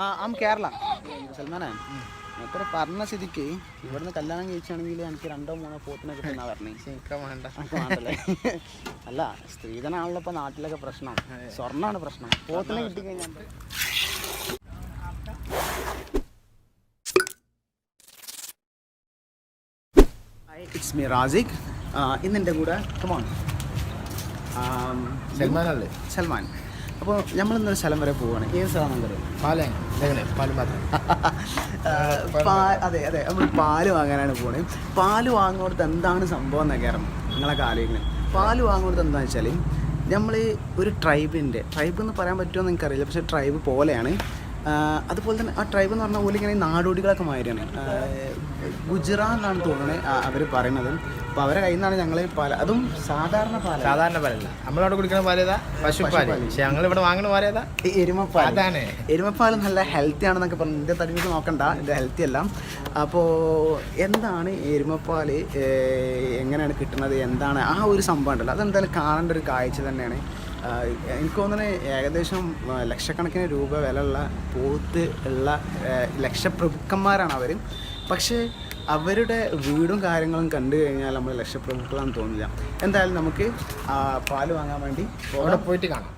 ആ ആം കേരള. സൽമാനെ അത്ര പറഞ്ഞ സ്ഥിതിക്ക് ഇവിടുന്ന് കല്യാണം കഴിച്ചാണെങ്കിൽ എനിക്ക് രണ്ടോ മൂന്നോ പോത്തിനെ കിട്ടുന്ന പറഞ്ഞേ. അല്ല സ്ത്രീധനാണല്ലോ ഇപ്പൊ നാട്ടിലൊക്കെ പ്രശ്നം. സ്വർണമാണ് പ്രശ്നം. പോത്തിനെ കിട്ടിക്കഴിഞ്ഞാൽ? ഇറ്റ്സ് മീ റാസിഖ് ഇന്നെന്റെ കൂടെ കമോൺ സൽമാനല്ലേ? സൽമാൻ. അപ്പോൾ നമ്മൾ ഇന്നൊരു സ്ഥലം വരെ പോവുകയാണ് ഏത് സ്ഥലമാണ് അറിയാം? പാലം എങ്ങനെ പാലും അതെ അതെ. നമ്മൾ പാൽ വാങ്ങാനാണ് പോണത് പാൽ വാങ്ങുന്നിടത്ത് എന്താണ് സംഭവം എന്നൊക്കെ അറിയാം നിങ്ങളൊക്കെ ആലോചിക്കുന്നത് പാൽ വാങ്ങുന്നിടത്ത് എന്താണെന്ന് വെച്ചാൽ നമ്മൾ ഒരു ട്രൈബിന്റെ ട്രൈബ് എന്ന് പറയാൻ പറ്റുമോ എന്ന് എനിക്കറിയില്ല പക്ഷേ ട്രൈബ് പോലെയാണ്. അതുപോലെ തന്നെ ആ ട്രൈബ് എന്ന് പറഞ്ഞാൽ പോലെ ഇങ്ങനെ നാടോടികളൊക്കെ മാതിരിയാണ് ഗുജറാ ഗുജറാത്ത് എന്നാണ് തോന്നുന്നത് അവർ പറയുന്നത് അപ്പോൾ അവരെ കയ്യിൽ നിന്നാണ് ഞങ്ങൾ പാല അതും സാധാരണ പാല. സാധാരണ പാലല്ല നമ്മളവിടെ കുടിക്കുന്ന പാലേതാ പശു പാല പക്ഷെ ഞങ്ങൾ ഇവിടെ വാങ്ങുന്ന പാലേതാ എരുമപ്പാൽ അതാണ്. എരുമപ്പാൽ നല്ല ഹെൽത്തി ആണെന്നൊക്കെ പറഞ്ഞു. എന്റെ തടിമിക്ക് നോക്കണ്ട ഇത് ഹെൽത്തി അല്ല. അപ്പോൾ എന്താണ് എരുമപ്പാൽ എങ്ങനെയാണ് കിട്ടുന്നത്? എന്താണ് ആ ഒരു സംഭവം ഉണ്ടല്ലോ. അതെന്തായാലും കാണേണ്ട ഒരു കാഴ്ച തന്നെയാണ്. എനിക്ക് തോന്നുന്നത് ഏകദേശം ലക്ഷക്കണക്കിന് രൂപ വിലയുള്ള പോത്ത് ഉള്ള ലക്ഷപ്രഭുക്കന്മാരാണ് അവർ പക്ഷേ അവരുടെ വീടും കാര്യങ്ങളും കണ്ടു കഴിഞ്ഞാൽ നമ്മൾ ലക്ഷപ്രഭുക്കളാണെന്ന് തോന്നില്ല. എന്തായാലും നമുക്ക് പാൽ വാങ്ങാൻ വേണ്ടി അവിടെ പോയിട്ട് കാണാം.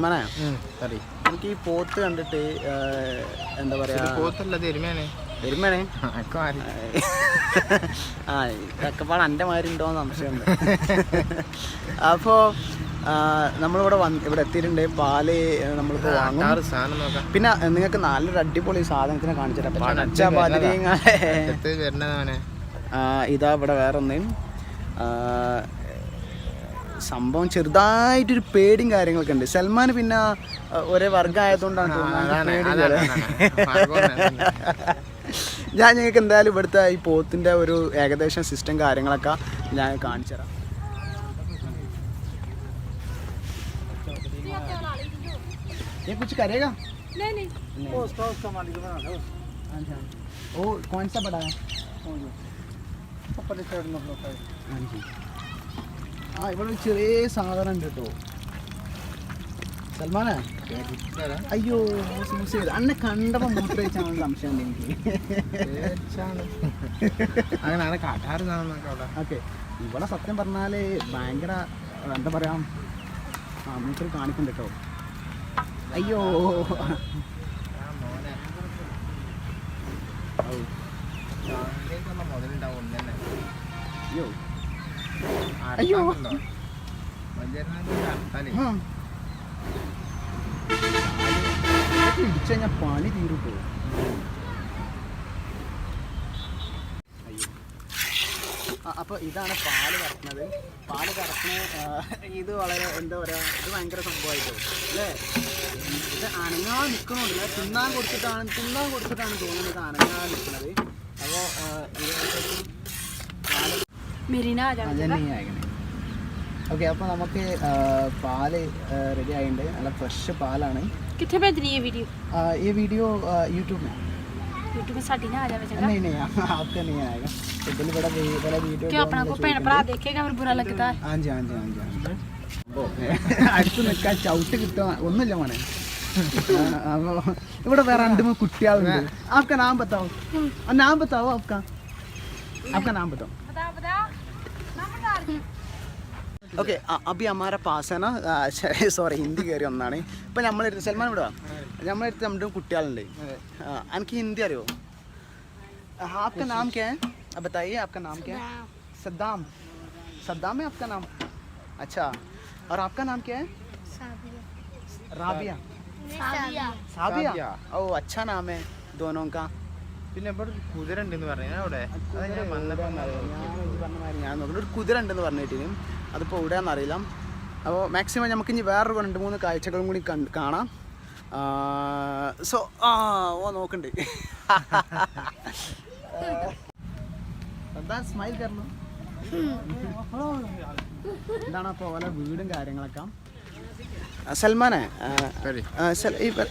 സൽമാനെ? സോറി എനിക്ക് ഈ പോത്ത് കണ്ടിട്ട് എന്താ പറയാ? പോത്തല്ല എരുമേനെ. മാറി. ആ ഇതൊക്കെപ്പാട് എന്റെ മാതിരി ഉണ്ടോന്ന് സംശയമുണ്ട്. അപ്പോൾ നമ്മളിവിടെ വന്ന് ഇവിടെ എത്തിയിട്ടുണ്ട്. പാൽ നമ്മളിപ്പോൾ വാങ്ങും. പിന്നെ നിങ്ങൾക്ക് നല്ലൊരു അടിപൊളി സാധനത്തിനെ കാണിച്ചിട്ട് ഇതാ ഇവിടെ വേറെ ഒന്ന് ആ, സംഭവം ചെറുതായിട്ടൊരു പേടിയും കാര്യങ്ങളൊക്കെ ഉണ്ട് സൽമാൻ പിന്നെ ആ, ഒരേ വർഗം ആയതുകൊണ്ടാണ് തോന്നുന്നത് അതാണ്, പേടി അതാണ്, പോലെ. അതാണ്. മാർഗ്ഗം ഞാൻ നിങ്ങൾക്ക് എന്തായാലും ഇവിടുത്തെ ഈ പോത്തിൻ്റെ ഒരു ഏകദേശം സിസ്റ്റം കാര്യങ്ങളൊക്കെ ഞാൻ കാണിച്ചു തരാം ये कुछ करेगा नहीं नहीं नहीं। ओ कौन सा बड़ा है हाँ जी ആ ഇവിടെ ചെറിയ സാധനം ഉണ്ട് കേട്ടോ. സൽമാനെ? അയ്യോ അന്നെ കണ്ടപ്പോ മൂത്രയിച്ചാണ് സംശയം. അങ്ങനെ ഓക്കെ. ഇവിടെ സത്യം പറഞ്ഞാൽ ഭയങ്കര എന്താ പറയാ മൂത്ര കാണിക്കുന്നുണ്ട് കേട്ടോ. അയ്യോ. അയ്യോ. ഇടിച്ചു കഴിഞ്ഞാൽ പണി തീരുട്ടോ അപ്പോൾ ഇതാണ് പാൽ കറക്കുന്നത് പാൽ കറക്കുന്ന ഇത് വളരെ എന്താ പറയുക ഇത് ഭയങ്കര സംഭവമായിട്ട് അല്ലേ ഇത് അനങ്ങാൻ നിൽക്കണമില്ല തിന്നാൻ കൊടുത്തിട്ടാണ് തിന്നാൻ കൊടുത്തിട്ടാണ് തോന്നുന്നത് അനങ്ങാ അനങ്ങാൻ നിൽക്കുന്നത് അപ്പോൾ മെരീന मेरी ഓക്കെ അപ്പോൾ നമുക്ക് ആ, പാല് റെഡി ആയിട്ടുണ്ട് നല്ല ഫ്രഷ് പാലാണ് कितने भेजनी है वीडियो आ, ये वीडियो आ, यूट्यूब में यूट्यूब में साड़ी ना आ जावे जगह नहीं नहीं आपका नहीं आएगा तो दिल बड़ा वी- बड़ा वीडियो क्यों अपना को भैन भरा देखेगा फिर बुरा लगता है हाँ जी हाँ जी हाँ जी हाँ जी അടുത്ത് നിൽക്കാൻ ചവിട്ട് കിട്ടുക ഒന്നുമില്ല മോനെ അപ്പോൾ ഇവിടെ വേറെ രണ്ട് മൂന്ന് കുട്ടികളുണ്ട് आपका नाम बताओ और नाम बताओ आपका आपका नाम ഓക്കെ അഭി അമാര പാസന സോറി ഹിന്ദി കയറി ഒന്നാണ് ഇപ്പം നമ്മളെടുത്ത് സൽമാൻ ഇവിടെ നമ്മളെടുത്ത് നമ്മുടെ കുട്ടികളുണ്ട് ആ, എനിക്ക് ഹിന്ദി അറിയോ आपका नाम क्या है अब बताइए आपका नाम क्या है सद्दाम सद्दाम है आपका नाम अच्छा और आपका नाम क्या है राबिया साबिया സാബിയ. ओ अच्छा नाम है दोनों का പിന്നെ ഇവിടെ ഒരു കുതിര ഉണ്ടെന്ന് പറഞ്ഞു അവിടെ അത് ഞാൻ വന്നപ്പോ ഞാൻ ഈ പറഞ്ഞ മാതിരി ഞാൻ നോക്കുന്നത് ഒരു കുതിര ഉണ്ടെന്ന് പറഞ്ഞിട്ടിനും അതിപ്പോൾ എവിടെയാണെന്ന് അറിയില്ല. അപ്പോൾ മാക്സിമം നമുക്ക് ഇനി വേറൊരു രണ്ട് മൂന്ന് കാഴ്ചകളും കൂടി കണ്ട് കാണാം. സോ ആ ഓ നോക്കണ്ട്. എന്താ സ്മൈൽ കയറുന്നു എന്താണ് അപ്പോൾ ഓല വീടും കാര്യങ്ങളൊക്കെ? സൽമാനെ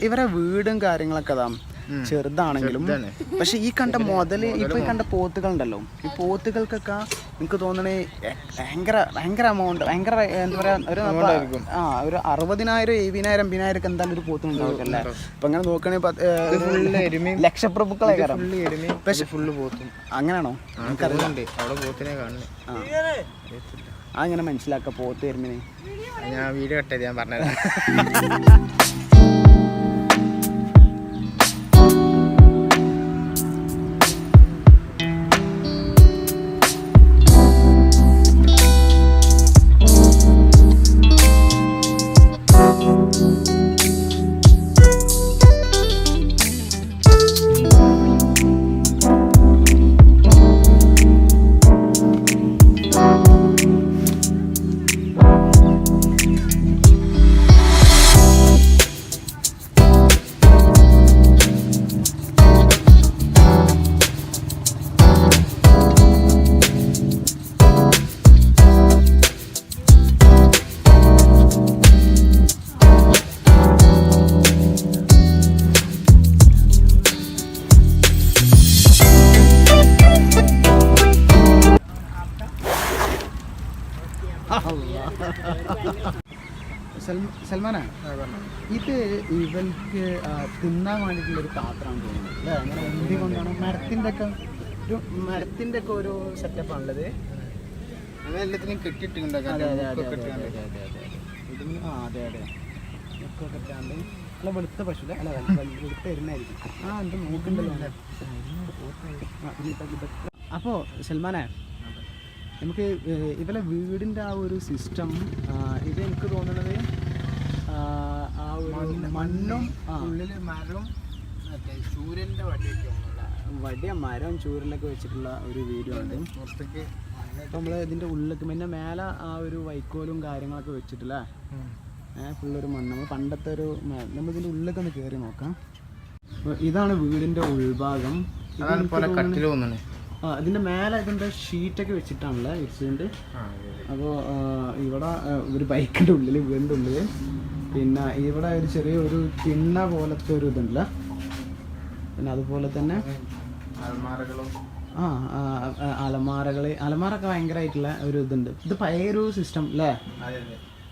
ഇവരെ വീടും കാര്യങ്ങളൊക്കെ അതാ. ചെറുതാണെങ്കിലും. ചെറുതാണ്. പക്ഷെ ഈ കണ്ട മുതൽ ഇപ്പൊ ഈ കണ്ട പോത്തുകൾ ഉണ്ടല്ലോ ഈ പോത്തുകൾക്കൊക്കെ എനിക്ക് തോന്നണേ ഭയങ്കര ഭയങ്കര എമൗണ്ട് ഭയങ്കര എന്താ പറയാ ഒരു. ആ ഒരു അറുപതിനായിരം എഴുപതിനായിരം അമ്പതിനായിരം ഒക്കെ എന്തായാലും ഒരു പോത്തുണ്ടാവും അല്ലേ അപ്പൊ അങ്ങനെ എരുമയും ലക്ഷപ്രഭുക്കളെ പക്ഷെ ഫുള്ള് പോത്തും. അങ്ങനെയാണോ എനിക്കറിയുന്നുണ്ട് അവിടെ പോത്തിനെ കാണുന്നത് അങ്ങനെ മനസ്സിലാക്ക പോത്ത് എരുമിനെ? ഞാൻ വീഡിയോ കട്ടത് ഞാൻ പറഞ്ഞത് സൽമാനാ? ഇത് ഇവർക്ക് തിന്നാൻ ഒരു പാത്രമാണ് തോന്നുന്നത്. കൊണ്ടാണ്? മരത്തിന്റെ ഒക്കെ ഒരു ഒക്കെ ഒരു സെറ്റപ്പാണുള്ളത്. എല്ലാത്തിനും അതെ അല്ല വെളുത്ത പശു അല്ല വെളുത്ത എരുന്നായിരിക്കും ആ എന്ത് സൽമാനാ നമുക്ക് ഇവരെ വീടിന്റെ ആ ഒരു സിസ്റ്റം ഇത് എനിക്ക് തോന്നുന്നത് ആ, ഒരു മണ്ണും ഉള്ളിൽ മരവും മറ്റേ സൂര്യന്റെ വടിയൊക്കെ വടിയ മരം ചൂരിലൊക്കെ വെച്ചിട്ടുള്ള ഒരു വീഡിയോ പുറത്തേക്ക് അപ്പോൾ നമ്മൾ ഇതിന്റെ ഉള്ളിലേക്ക് പിന്നെ മേലെ ആ ഒരു വൈക്കോലും കാര്യങ്ങളൊക്കെ വെച്ചിട്ടില്ലേ? ഏഹ് ഫുള്ളൊരു മണ്ണ്. നമ്മൾ പണ്ടത്തെ ഒരു നമ്മൾ ഇതിന്റെ ഉള്ളിലേക്ക് ഒന്ന് കയറി നോക്കാം. ഇതാണ് വീടിന്റെ ഉൾഭാഗം. അതാണ് മേലെ ഇതിന്റെ ഷീറ്റ് ഒക്കെ മേലെ ഇതിന്റെ ഷീറ്റൊക്കെ വെച്ചിട്ടാണല്ലേ വെച്ചിട്ടുണ്ട് അപ്പോൾ ഇവിടെ ഒരു ബൈക്കിന്റെ ഉള്ളിൽ വീടിന്റെ ഉള്ളിൽ പിന്നെ ഇവിടെ ഒരു ചെറിയ ഒരു തിണ്ണ പോലത്തെ ഒരു ഇതുണ്ടല്ല. പിന്നെ അതുപോലെ തന്നെ ആ അലമാരകൾ അലമാര ഒക്കെ അലമാരൊക്കെ ഭയങ്കരമായിട്ടുള്ള ഒരു ഇതുണ്ട്. ഇത് പഴയൊരു സിസ്റ്റം അല്ലേ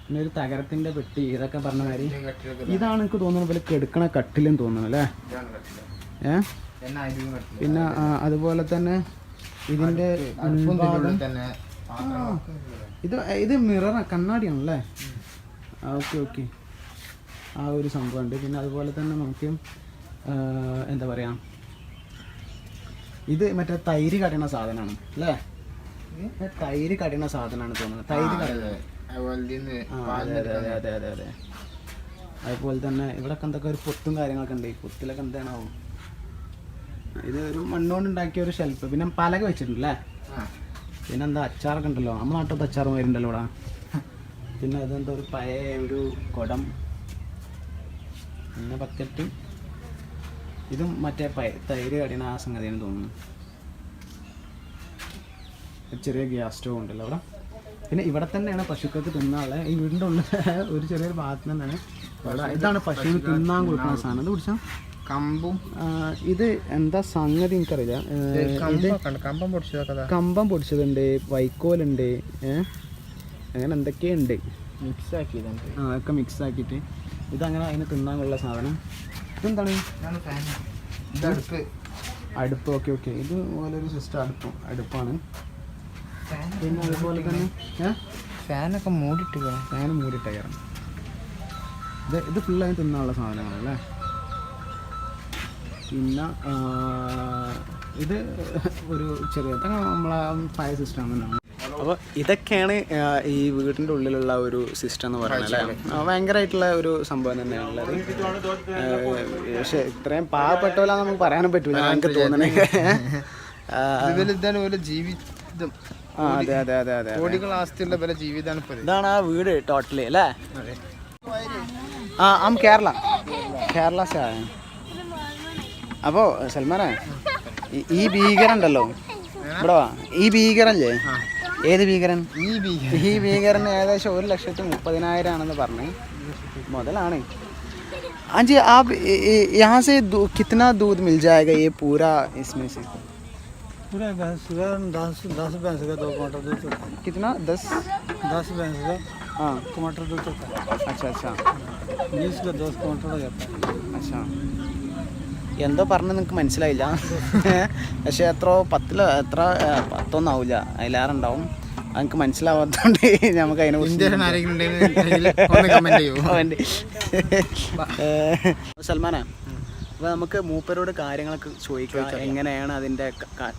പിന്നെ ഒരു തകരത്തിന്റെ പെട്ടി ഇതൊക്കെ പറഞ്ഞ മാതിരി. ഇതാണ് എനിക്ക് തോന്നുന്നത് പോലെ കെടുക്കണ കട്ടിലും തോന്നുന്നു അല്ലേ ഏ? പിന്നെ അതുപോലെ തന്നെ ഇതിന്റെ തന്നെ. ഇത് ഇത് മിറർ കണ്ണാടിയാണല്ലേ? Okay okay. ആ ഒരു സംഭവമുണ്ട്. പിന്നെ അതുപോലെ തന്നെ നമുക്ക് എന്താ പറയാ ഇത് മറ്റേ തൈര് കടയണ സാധനമാണ് അല്ലേ? തൈര് കടയണ സാധനമാണ് തോന്നുന്നത്. തൈര് അതെ അതെ. അതെ അതെ അതെ അതുപോലെ തന്നെ ഇവിടെ എന്തൊക്കെ ഒരു പൊത്തും കാര്യങ്ങളൊക്കെ ഉണ്ട്. ഈ പൊത്തിലൊക്കെ എന്താണാവും? ഇത് ഒരു മണ്ണുകൊണ്ട് ഉണ്ടാക്കിയ ഒരു ഷെൽഫ് പിന്നെ പലക വെച്ചിട്ടുണ്ടല്ലേ. പിന്നെ എന്താ അച്ചാറൊക്കെ ഉണ്ടല്ലോ. നമ്മുടെ നാട്ടിലത്തെ അച്ചാർ വരുന്നുണ്ടല്ലോ ഇവിടെ. പിന്നെ അതെന്താ ഒരു പഴയ ഒരു കുടം. പിന്നെ ബക്കറ്റ് ഇതും മറ്റേ പയ- തൈര് കടിയണ ആ സംഗതിയാണ് തോന്നുന്നു. ചെറിയ ഗ്യാസ് സ്റ്റോവ് ഉണ്ടല്ലോ അവിടെ. പിന്നെ ഇവിടെ തന്നെയാണ് പശുക്കൾക്ക് തിന്നാളെ ഈ വീടിന്റെ ഉള്ളിൽ ഒരു ചെറിയൊരു ഭാഗത്ത് തന്നെയാണ് ഇതാണ് പശുവിന് തിന്നാൻ കൊടുക്കുന്ന സാധനം. അത് കുടിച്ചാൽ കമ്പും ഇത് എന്താ സംഗതി എനിക്കറിയില്ല. ഇത് കമ്പം പൊടിച്ചതൊക്കെ കമ്പം പൊടിച്ചതുണ്ട് വൈക്കോലുണ്ട് അങ്ങനെ എന്തൊക്കെയുണ്ട്. മിക്സ് ആക്കിയതുണ്ട് ആ ഒക്കെ മിക്സ് ആക്കിയിട്ട് ഇതങ്ങനെ അതിന് തിന്നാനുള്ള സാധനം. ഇതെന്താണ്? അടുപ്പ്. അടുപ്പ് ഓക്കെ ഓക്കെ. ഇത് പോലെ ഒരു സിസ്റ്റം അടുപ്പ് അടുപ്പാണ്. ഫാൻ പിന്നെ അതുപോലെ തന്നെ ഫാനൊക്കെ മൂടിയിട്ട് ഫാൻ മൂടി ടയറും ഇത് ഇത് ഫുള്ളായി തിന്നാനുള്ള സാധനമാണ് അല്ലേ പിന്നെ ഇത് ഒരു ചെറിയ നമ്മളെ പഴയ സിസ്റ്റം തന്നെയാണ് അപ്പോൾ ഇതൊക്കെയാണ് ഈ വീടിന്റെ ഉള്ളിലുള്ള ഒരു സിസ്റ്റം എന്ന് പറയുന്നത് അല്ലേ? ഭയങ്കരമായിട്ടുള്ള ഒരു സംഭവം തന്നെയാണ് ഉള്ളത്. പക്ഷേ ഇത്രയും പാവപ്പെട്ടവരാന്ന് നമുക്ക് പറയാനും പറ്റൂല എനിക്ക് തോന്നണേ ഇതാണ് ജീവിതം. അതെ അതെ അതെ അതെ. കോടികൾ ആസ്തിയുള്ള പല ജീവിതമാണ് ഇതാണ് ആ വീട് ടോട്ടലി അല്ലേ? ആ ആം കേരള കേരള സെ അപ്പോൾ സൽമാനെ ഈ- ഈ ഭീകരൻ ഉണ്ടല്ലോ ഇവിടെ വാ ഈ ഭീകരല്ലേ ഏത് ഭീകരൻ ഈ ബി ഈ ഭീകരൻ ഏകദേശം ഒരു ലക്ഷത്തി മുപ്പതിനായിരം ആണെന്ന് പറഞ്ഞു മുതലാണ് हाँ जी आप य- य- यहाँ से दू, कितना दूध मिल जाएगा ये पूरा इसमें से पूरा भैंस का दस दस भैंस का दो क्वार्टर दूध चलता है कितना दस दस भैंस का हाँ टमाटर दूध चलता है अच्छा अच्छा बीस का दस क्वार्टर हो जाता है അച്ഛാ എന്തോ പറഞ്ഞ് നിങ്ങൾക്ക് മനസ്സിലായില്ല. പക്ഷെ എത്ര പത്തിലോ എത്ര പത്തൊന്നും ആവില്ല അതിലേറെ ഉണ്ടാവും അത് എനിക്ക് മനസ്സിലാവാത്തതുകൊണ്ട് നമുക്ക് അതിനെ കുറിച്ച് സൽമാനാ അപ്പോൾ നമുക്ക് മൂപ്പരോട് കാര്യങ്ങളൊക്കെ ചോദിക്കാം. എങ്ങനെയാണ് അതിന്റെ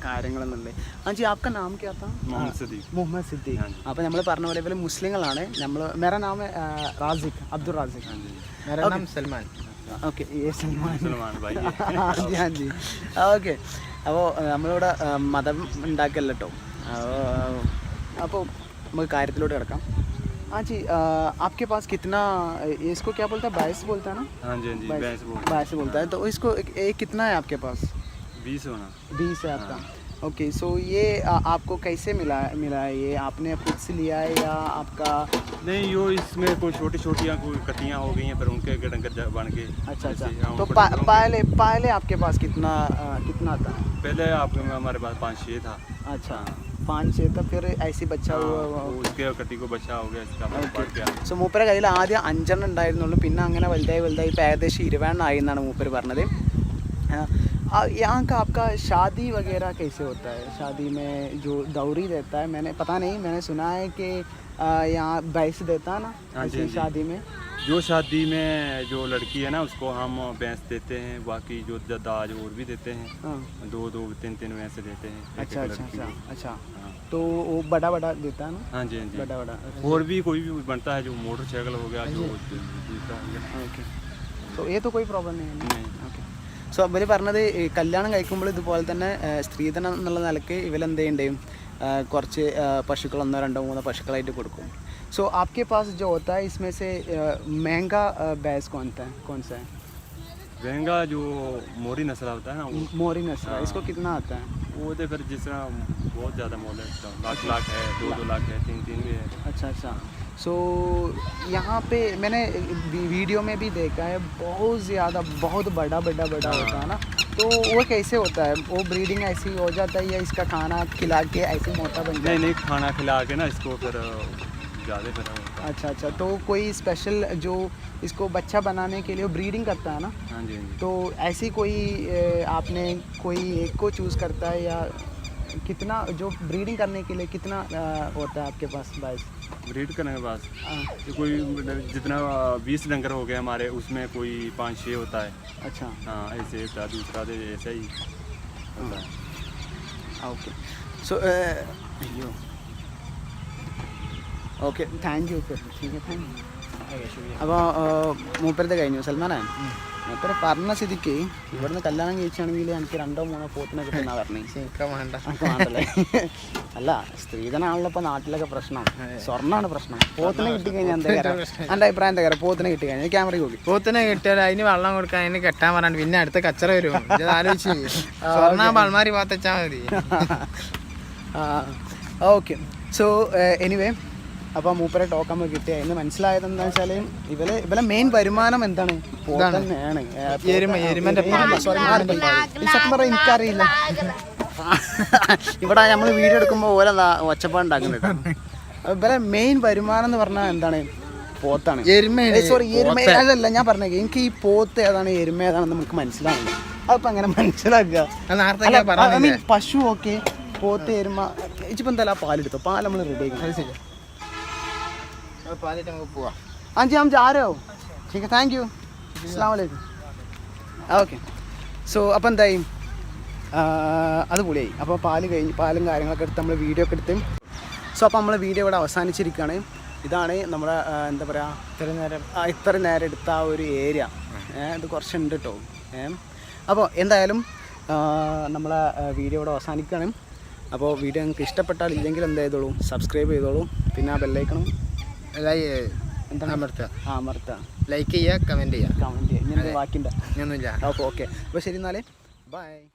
കാര്യങ്ങളെന്നുള്ളത്. എന്നുള്ളത് ആപ്ക നാം മുഹമ്മദ് സിദ്ദീഖ്. അപ്പോൾ നമ്മൾ പറഞ്ഞ പോലെ ഇവർ മുസ്ലിങ്ങളാണ്. നമ്മൾ മേര നാം ഏ, റാസിഖ് അബ്ദുൾ റാസിഖ്. मेरा नाम सलमान ഓക്കെ സൽമാൻ ഹാജി ഹാജി ഓക്കെ അപ്പോൾ നമ്മളിവിടെ ആ, മതം ഉണ്ടാക്കല്ല കേട്ടോ അപ്പോൾ നമുക്ക് കാര്യത്തിലോട്ട് കിടക്കാം हाँ जी आ, आपके पास कितना इसको क्या बोलता है बाईस बोलता है ना हाँ जी हाँ जी बाईस भैंस बोल बाईस बोलता है तो इसको एक, एक कितना है आपके पास बीस होना बीस है आपका ओके सो ये आ, आपको कैसे मिला मिला है ये आपने खुद से लिया है या आपका नहीं यो इसमें कोई छोटी छोटियाँ कोई कटियाँ हो गई हैं पर उनके डंगर जा- बन के अच्छा अच्छा ऐसे, हाँ, तो ऊपर पा, डंगरों के- पहले पहले आपके पास कितना आ, कितना था पहले आपके में हमारे पास पाँच छः था अच्छा पाँच छः तो फिर ऐसे बच्चा हाँ, हुआ वो उसके कटी को बच्चा हो गया इसका Okay. बढ़ गया സോ മൂപ്പരെ കയ്യിൽ ആദ്യം അഞ്ചെണ്ണം ഉണ്ടായിരുന്നുള്ളൂ പിന്നെ അങ്ങനെ വലുതായി വലുതായി ഇപ്പം ഏകദേശം ഇരുപതെണ്ണമായി എന്നാണ് മൂപ്പര് പറഞ്ഞത് हाँ, आ, यहाँ का आपका शादी वगैरह कैसे होता है? शादी में जो दौरी देता है मैंने पता नहीं मैंने सुना है कि यहाँ बैंस देता है ना हाँ हाँ शादी में। जो शादी में जो लड़की है ना उसको हम भैंस देते हैं बाकी जो दाज और भी देते हैं हाँ। दो दो तीन तीन भैंस देते हैं अच्छा अच्छा अच्छा अच्छा। तो वो बड़ा बड़ा देता है ना? हाँ जी जी। बड़ा बड़ा और भी कोई भी बनता है जो मोटरसाइकिल हो गया जो अच्छा। देता है तो ये तो कोई प्रॉब्लम नहीं है സോ അവർ പറഞ്ഞത് ഈ കല്യാണം കഴിക്കുമ്പോൾ ഇതുപോലെ തന്നെ ആ, സ്ത്രീധനം എന്നുള്ള നിലയ്ക്ക് ഇവരെന്ത് ചെയ്യണ്ടേയും ആ, കുറച്ച് ആ, പശുക്കൾ ഒന്നോ രണ്ടോ മൂന്നോ പശുക്കളായിട്ട് കൊടുക്കും सो आपके पास जो होता है इसमें से आ, महंगा आ, भैंस कौन सा है कौन सा है महंगा जो मोरी नस्ल होता है ना वो मोरी नस्ल हाँ। इसको कितना आता है वो तो फिर जिस तरह बहुत ज़्यादा मोल है इसका लाख लाख है दो दो लाख है तीन तीन भी है अच्छा अच्छा सो so, यहाँ पे मैंने वीडियो में भी देखा है बहुत ज़्यादा बहुत बड़ा बड़ा बड़ा होता है ना। तो वो कैसे होता है? वो ब्रीडिंग ऐसी हो जाता है या इसका खाना खिला के ऐसे मोटा बन जाता है नहीं नहीं खाना खिला के ना इसको फिर ज़्यादा अच्छा अच्छा तो कोई स्पेशल जो इसको बच्चा बनाने के लिए ब्रीडिंग करता है ना? हाँ जी हाँ तो ऐसी कोई आपने कोई एक को चूज़ करता है या कितना जो ब्रीडिंग करने के लिए कितना होता है आपके पास बाइस ब्रीड करने के बाद हाँ, तो कोई मतलब जितना बीस डंगर हो गए हमारे उसमें कोई पाँच छः होता है अच्छा हाँ ऐसे होता है दूसरा तो ऐसा ही होता है ഓക്കെ സോ അയ്യോ okay thank you thank you അപ്പോൾ മൂപ്പരത്തെ കഴിഞ്ഞു സൽമാനെ മൂപ്പര് പറഞ്ഞ സ്ഥിതിക്ക് ഇവിടുന്ന് കല്യാണം കഴിച്ചാണെങ്കിൽ എനിക്ക് രണ്ടോ മൂന്നോ പോത്തിനെ കിട്ടുന്ന പറഞ്ഞേ അല്ല സ്ത്രീധനാണല്ലോ ഇപ്പൊ നാട്ടിലൊക്കെ പ്രശ്നം. സ്വർണമാണ് പ്രശ്നം. പോത്തിനെ കിട്ടിക്കഴിഞ്ഞാൽ എന്താ കാര്യം? എന്റെ അഭിപ്രായം എന്താ കാര്യം? പോത്തിനെ കിട്ടിക്കഴിഞ്ഞാൽ ക്യാമറ കൂടി പോത്തിനെ കിട്ടിയാൽ അതിന് വെള്ളം കൊടുക്കാൻ അതിന് കെട്ടാൻ പറഞ്ഞു പിന്നെ അടുത്ത കച്ചറ വരും. ആലോചിച്ച്. സ്വർണ പൾമാരി പാത്തച്ചാ മതി. ഓക്കെ. സോ എനിവേ അപ്പോൾ മൂപ്പരെ ടോക്ക് നമുക്ക് കിട്ടിയ. ഇന്ന് മനസ്സിലായത് എന്താ വെച്ചാൽ ഇവരെ ഇവരെ മെയിൻ വരുമാനം എന്താണ്? തന്നെയാണ് സത്യം എനിക്കറിയില്ല. ഇവിടെ നമ്മൾ വീഡിയോ എടുക്കുമ്പോൾ ഓരോ ഒച്ചപ്പാടുണ്ടാക്കുന്നുണ്ട് ഇവരെ മെയിൻ വരുമാനം എന്ന് പറഞ്ഞാൽ എന്താണ്? പോത്താണ്. സോറി എരുമ അതല്ല ഞാൻ പറഞ്ഞേ എനിക്ക് ഈ പോത്ത് ഏതാണ് എരുമ ഏതാണെന്ന് നമുക്ക് മനസ്സിലാവില്ല അതിപ്പോ അങ്ങനെ മനസ്സിലാക്കുക. പശു ഓക്കെ പോത്ത് എരുമ ഇച്ചിപ്പോ എന്തായാലും ആ പാലെടുത്തോ. പാൽ നമ്മൾ റെഡി ആക്കി അത് ശരി അത് പാലിട്ട് നമുക്ക് പോവാം हाँ जी हम जा रहे हो ठीक है थैंक यू अस्सलाम वालेकुम ഓക്കെ സോ അപ്പം എന്തായി ആ, അത് പൊളിയായി അപ്പോൾ പാല് കഴിഞ്ഞ് പാലും കാര്യങ്ങളൊക്കെ എടുത്ത് നമ്മൾ വീഡിയോ ഒക്കെ എടുത്ത് സോ അപ്പോൾ നമ്മൾ വീഡിയോ ഇവിടെ അവസാനിച്ചിരിക്കുകയാണ് ഇതാണ് നമ്മുടെ ആ, എന്താ പറയുക ഇത്ര നേരം ആ, ഇത്ര നേരം എടുത്ത ആ ഒരു ഏരിയ ഇത് കുറച്ചുണ്ട് കേട്ടോ ഏ അപ്പോൾ എന്തായാലും ആ, നമ്മളെ ആ, വീഡിയോ ഇവിടെ അവസാനിക്കുകയാണ് അപ്പോൾ വീഡിയോ നിങ്ങൾക്ക് ഇഷ്ടപ്പെട്ടാൽ ഇല്ലെങ്കിൽ എന്ത് ചെയ്തോളൂ സബ്സ്ക്രൈബ് ചെയ്തോളൂ പിന്നെ ആ ബെല്ലൈക്കണം അമർത്തുക. ലൈക്ക് ചെയ്യുക കമന്റ് ചെയ്യുക. കമന്റ് ചെയ്യുക. ഇങ്ങനെ. ബാക്കിയുണ്ട്? ഇനിയൊന്നുമില്ല അപ്പോൾ ഓക്കെ. അപ്പോൾ ശരി എന്നാലേ. ബൈ